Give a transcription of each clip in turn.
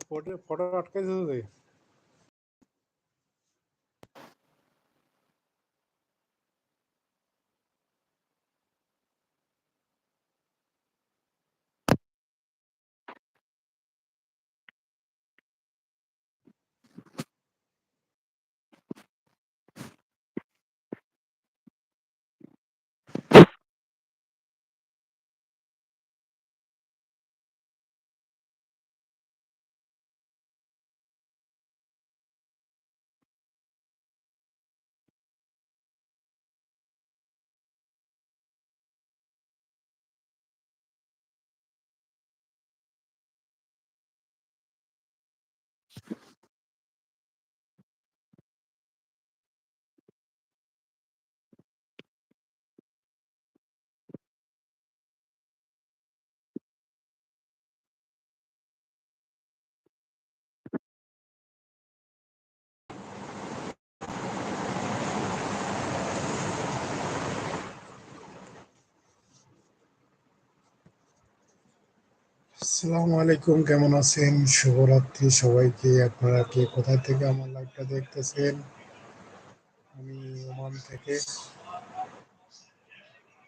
Photo photo আটকাইছে তো আসসালামু আলাইকুম কেমন আছেন? শুভরাত্রি সবাইকে। আপনারা কে কোথা থেকে আমার লাইভটা দেখতেছেন? আমি ওমান থেকে।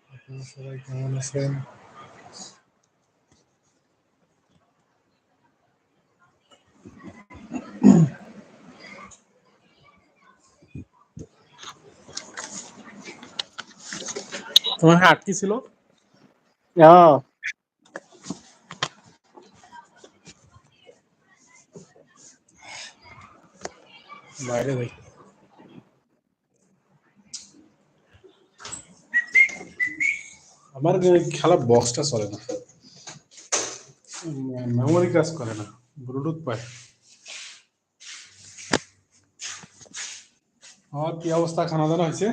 আপনারা সবাই কেমন আছেন? তোমার হাত কি ছিল? হ্যাঁ বাইরে ভাই। আমার খেলা বক্সটা চলে না। মেমোরি কাজ করে না ব্লুটুথ পায়। আমার কি অবস্থা খানা দানা হয়েছে?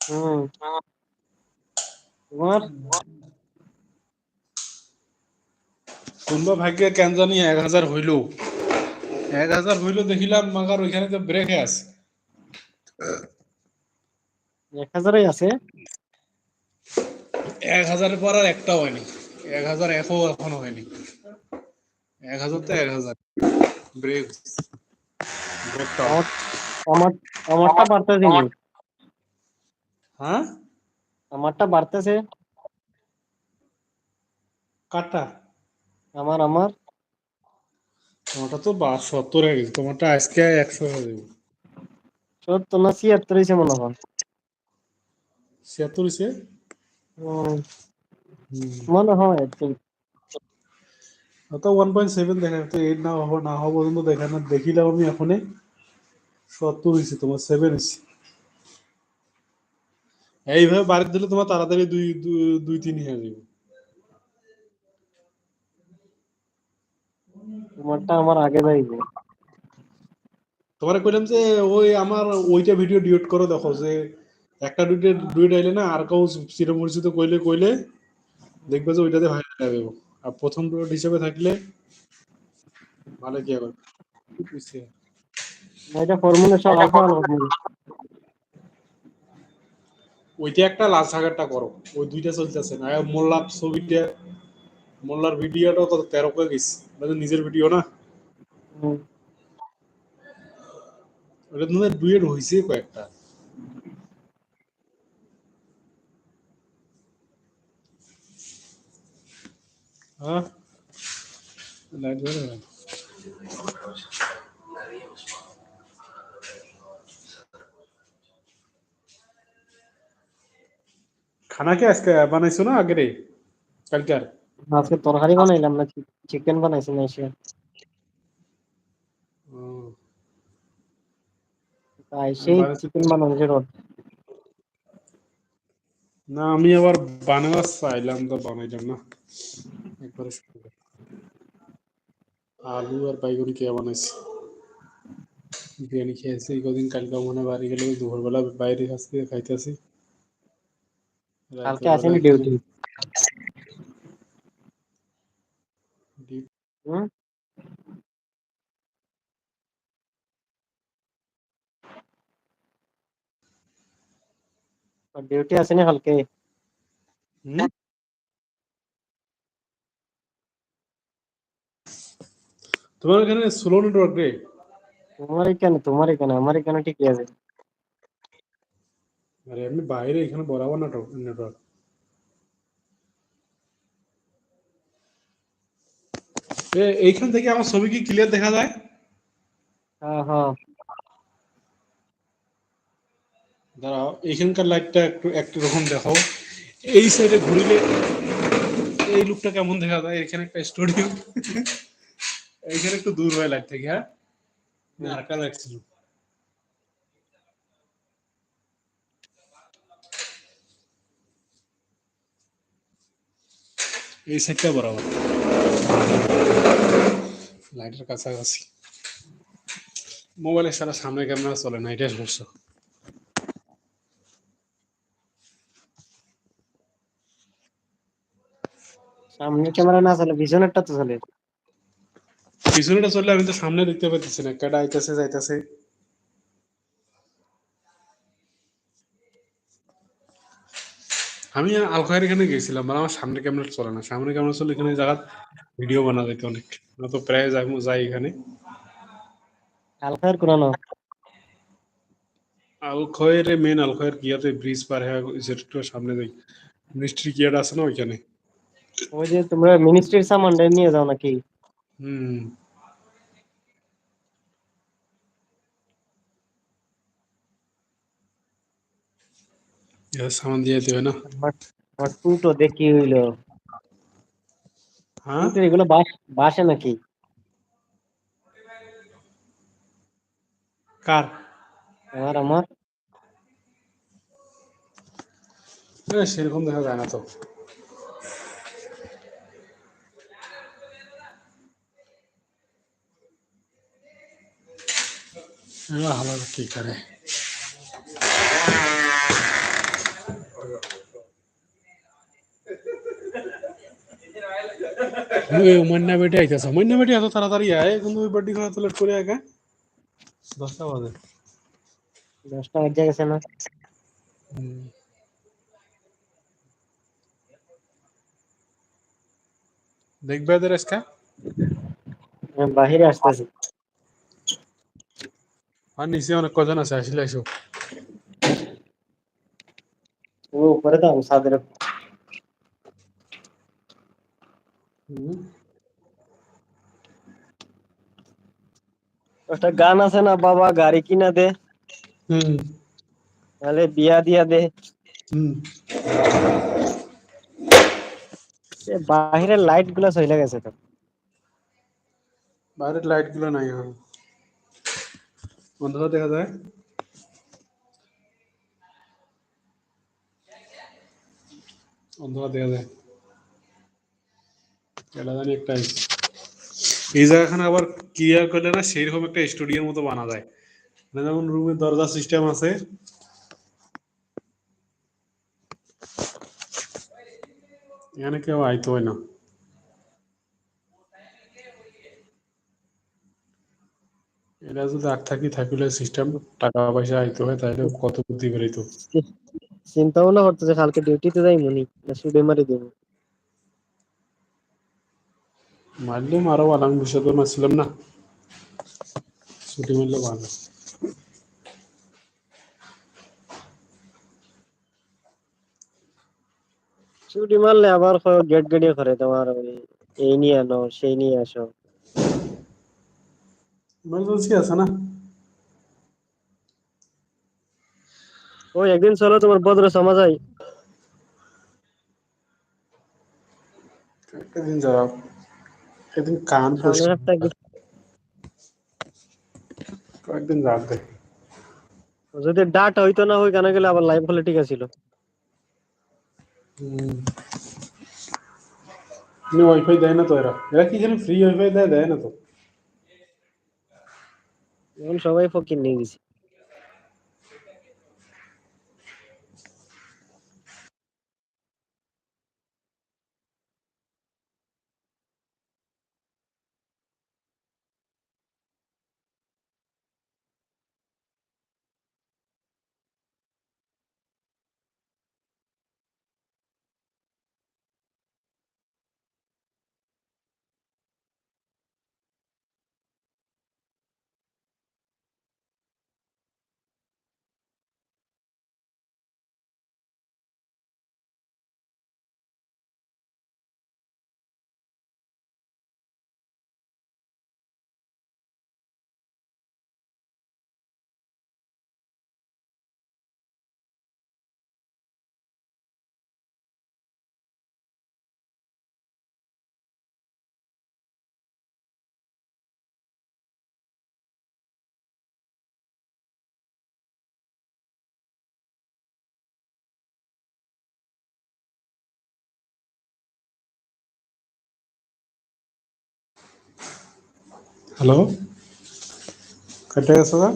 হুম। তোমার? কোনবা ভাগ্যে কেন জানি এক হাজার হইল। এক হাজার হইল দেখিলাম মাগার ওইখানে তো ব্রেক আছে। এক হাজারই আছে? এক হাজারের পর আর একটা হয়নি। এক হাজার একও এখনও হয়নি। এক হাজার তো এক হাজার। ব্রেক আমার আমার আমারটা বাড়তেছে হ্যাঁ? আমারটা বাড়তেছে? কাটা আমার আমার? তোমারটা তো বা সত্তর হয়ে গেছে তোমারটা আজকে একশো হয়ে যাবে। সত্তর না ছিয়াত্তর হয়েছে মনে হয়। ছিয়াত্তর হয়েছে? মনে হয়। তো ওয়ান পয়েন্ট সেভেন দেখা তো এইট না হব না হব পর্যন্ত দেখা না দেখিলাম আমি এখনই। সত্তর হয়েছে তোমার সেভেন হয়েছে। এইভাবে বাড়ি দিলে তোমার তাড়াতাড়ি দুই- দুই তিন হয়ে যাবে। তোমারটা আমার আগে যাইবে তোমার কইলাম যে ওই আমার ওইটা ভিডিও ডিলিট করো দেখো যে একটা দুইটা দুইটা আইলে না আর কেউ চিরপরিচিত কইলে কইলে দেখবে যে ওইটাতে ভাইরাল যাবে। আর প্রথম হিসেবে থাকলে ভালো কি হবে এটা ফর্মুলা সব ওইটা একটা লাল সাগারটা করো। ওই দুইটা চলতেছে না আর মোল্লার ছবিটা মোল্লার ভিডিওটা তো তেরো করে গেছে ওটা নিজের ভিডিও না। ওটা তোমাদের ডুয়েট হয়েছে কয়েকটা। হ্যাঁ? না। খানা কি আজকে বানাইছো না আগে রে কালকার আজকে তরকারি বানাইলাম না চিকেন বানাইছি না এসে তাই সেই চিকেন রোড না আমি আবার বানাবার চাইলাম তো বানাইলাম না। একবারে আলু আর বাইগুন কে বানাইছি। বিরিয়ানি খেয়েছি কদিন কালকে মনে বাড়ি গেলে দুপুরবেলা বাইরে আসতে খাইতেছি কালকে আসেনি ডিউটি হুম ডিউটি আসেনি কালকে তোমার এখানে স্লো নেটওয়ার্ক রে তোমার এখানে তোমার এখানে আমার এখানে ঠিকই আছে আরে এমনি বাইরে এখানে বরাবর নেটওয়ার্ক এইখান থেকে আমার ছবি কি ক্লিয়ার দেখা যায়? হ্যাঁ হ্যাঁ। দাঁড়াও এইখানকার লাইটটা একটু একটু রকম দেখাও এই সাইডে ঘুরিলে এই লুকটা কেমন দেখা যায়? এখানে একটা স্টুডিও এইখানে একটু দূর হয় লাইট থেকে হ্যাঁ? আরেকটা দেখছিল এই সাইডটা বরাবর। লাইটের কাছাকাছি মোবাইলের সারা সামনে ক্যামেরা চলে না এটাই সমস্যা। সামনে ক্যামেরা না চলে পিছনেরটা তো চলে। পিছনেটা চললে আমি তো সামনে দেখতে পাইতেছি না কেটা আইতাছে যাইতাছে। আমি আলখায়ের এখানে গেছিলাম মানে আমার সামনে ক্যামেরা চলে না। সামনে ক্যামেরা চলে এখানে জায়গা ভিডিও বানা যেত অনেক। আমরা তো প্রায় যাই যাই এখানে। আলফার কোরানো আলখয়ের মেন আলখয়ের কিয়াতে ব্রিজ পার হয়ে যেটা সামনে যাই মিস্ট্রি কিয়াটা আছে না ওইখানে? ওই যে তোমরা মিনিস্ট্রির সামানটা নিয়ে যাও নাকি? হুম। সামান দিয়ে দিতে না আমার টুটো দেখি হইল হ্যাঁ এগুলো বাস বাসে নাকি কার আমার আমার সেরকম দেখা যায় না তো কি করে মন্না বেটে আইতেছে মন্না বেটে এত তাড়াতাড়ি আয় কিন্তু ওই বাড়ি ঘোড়া তো লেট করে আগে দশটা বাজে দশটা বাজে গেছে না হুম। দেখবে এদের আজকে আমি বাহিরে আসতেছি আর নিচে অনেক কজন আছে আসলে এসো ও উপরে দাও সাদের একটা গান আছে না বাবা গাড়ি কিনা দে হুম তাহলে বিয়া দিয়া দে হুম এ বাহিরের লাইটগুলা চলে গেছে তো বাইরের লাইটগুলো নাই এখন অন্ধকার দেখা যায় অন্ধকার দেখা যায় এটা একটা এই জায়গাখানে আবার ক্লিয়ার করলে না সেইরকম একটা স্টুডিওর মতো বানা যায়। মানে যেমন দরজা সিস্টেম আছে। এখানে কেউ আইতে হয় না। যদি আর থাকি থাকিলে সিস্টেম, টাকা পয়সা আইতে হয় তাহলে কত বুদ্ধি বেরোইতো। চিন্তা ভাবনা করতেছে, কালকে ডিউটিতে যাই মনি না মারি দেবো মারলে মারো ভালো আমি বিষয় তো মারছিলাম না ছুটি মারলে আবার গেট গেটিয়ে করে তোমার ওই এই নিয়ে আনো সেই নিয়ে আসো ইমার্জেন্সি আছে না ওই একদিন চলো তোমার বদ্র সমাজাই একদিন যাও একদিন কান কয়েকদিন রাত দেখ। যদি ডাট হইতো না ওই গানে গেলে আবার লাইভ হলে ঠিক আছিল। ওয়াইফাই দেয় না তো এরা। এরা কি এখানে ফ্রি ওয়াইফাই দেয় দেয় না তো? এখন সবাই ফকির নিয়ে গেছে। ಹಲೋ? ಕಟ್ಟೆ ಸದಾ?